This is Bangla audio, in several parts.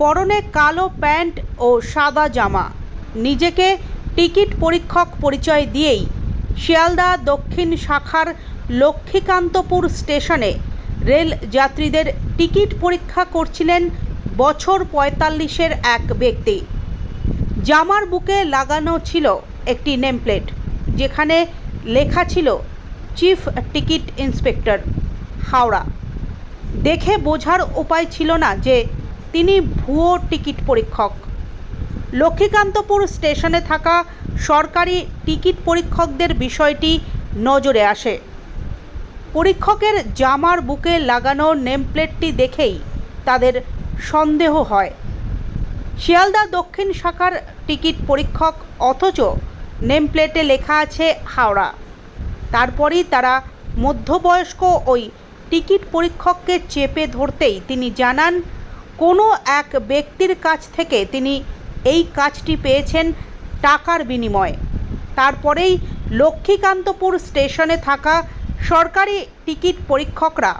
পরনে কালো প্যান্ট ও সাদা জামা। নিজেকে টিকিট পরীক্ষক পরিচয় দিয়েই শিয়ালদা দক্ষিণ শাখার লক্ষ্মীকান্তপুর স্টেশনে রেল যাত্রীদের টিকিট পরীক্ষা করছিলেন বছর পঁয়তাল্লিশের এক ব্যক্তি। জামার বুকে লাগানো ছিল একটি নেমপ্লেট, যেখানে লেখা ছিল, চিফ টিকিট ইন্সপেক্টর, হাওড়া। দেখে বোঝার উপায় ছিল না যে তিনি ভুয়ো টিকিট পরীক্ষক। লক্ষ্মীকান্তপুর স্টেশনে থাকা সরকারি টিকিট পরীক্ষকদের বিষয়টি নজরে আসে। পরীক্ষকের জামার বুকে লাগানো নেমপ্লেটটি দেখেই তাদের সন্দেহ হয়। শিয়ালদা দক্ষিণ শাখার টিকিট পরীক্ষক অথচ নেমপ্লেটে লেখা আছে হাওড়া। তারপরই তারা মধ্যবয়স্ক ওই টিকিট পরীক্ষককে চেপে ধরতেই তিনি জানান কোনো এক ব্যক্তির কাছ থেকে তিনি এই কাজটি পেয়েছেন টাকার বিনিময়ে। তারপরেই লক্ষ্মীকান্তপুর স্টেশনে থাকা সরকারি টিকিট পরীক্ষকরা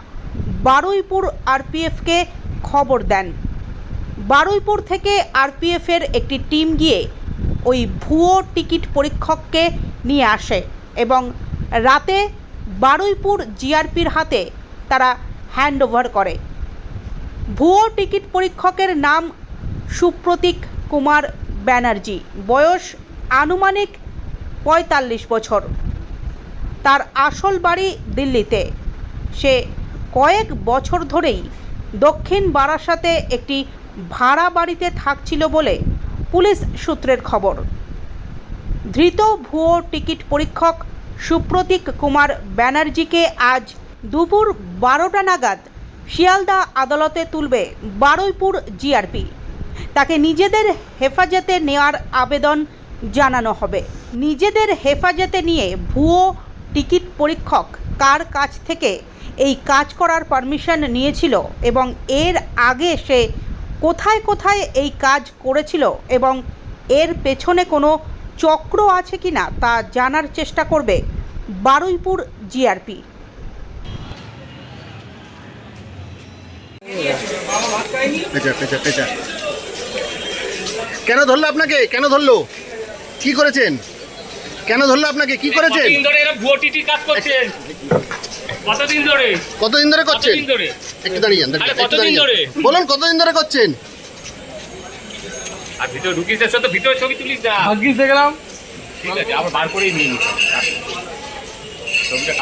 বারুইপুর আরপিএফকে খবর দেন। বারুইপুর থেকে আরপিএফের একটি টিম গিয়ে ওই ভুয়ো টিকিট পরীক্ষককে নিয়ে আসে এবং রাতে বারুইপুর জিআরপির হাতে তারা হ্যান্ড ওভার করে। ভুয়ো টিকিট পরীক্ষকের নাম সুপ্রতীক কুমার ব্যানার্জি। বয়স আনুমানিক পঁয়তাল্লিশ বছর। তার আসল বাড়ি দিল্লিতে। সে কয়েক বছর ধরেই দক্ষিণ বারাসাতে একটি ভাড়া বাড়িতে থাকছিল বলে পুলিশ সূত্রের খবর। ধৃত ভুয়ো টিকিট পরীক্ষক সুপ্রতীক কুমার ব্যানার্জিকে আজ দুপুর বারোটা নাগাদ শিয়ালদা আদালতে তুলবে বারুইপুর জিআরপি। তাকে নিজেদের হেফাজতে নেওয়ার আবেদন জানানো হবে। নিজেদের হেফাজতে নিয়ে ভুয়ো টিকিট পরীক্ষক কার কাছ থেকে এই কাজ করার পারমিশন নিয়েছিল এবং এর আগে সে কোথায় কোথায় এই কাজ করেছিল এবং এর পেছনে কোনো চক্র আছে কি না তা জানার চেষ্টা করবে বারুইপুর জিআরপি। পেঁচা পেঁচা পেঁচা। কেন ধরলো আপনাকে? কেন ধরলো? কি করেছেন? কেন ধরলো আপনাকে? কি করেছেন? কতদিন ধরে? কতদিন ধরে করছেন? একটু দাঁড়িয়ে যান দাঁড়িয়ে আরে একটু দাঁড়িয়ে ধরে? যান। বলুন কতদিন ধরে করছেন? আর ভিতরে ঢুকিস তো ভিতরে ছবি তুলিস না। ভাগ্যিস দেখলাম। ঠিক আছে আবার বার করেই নিয়ে ছবিটা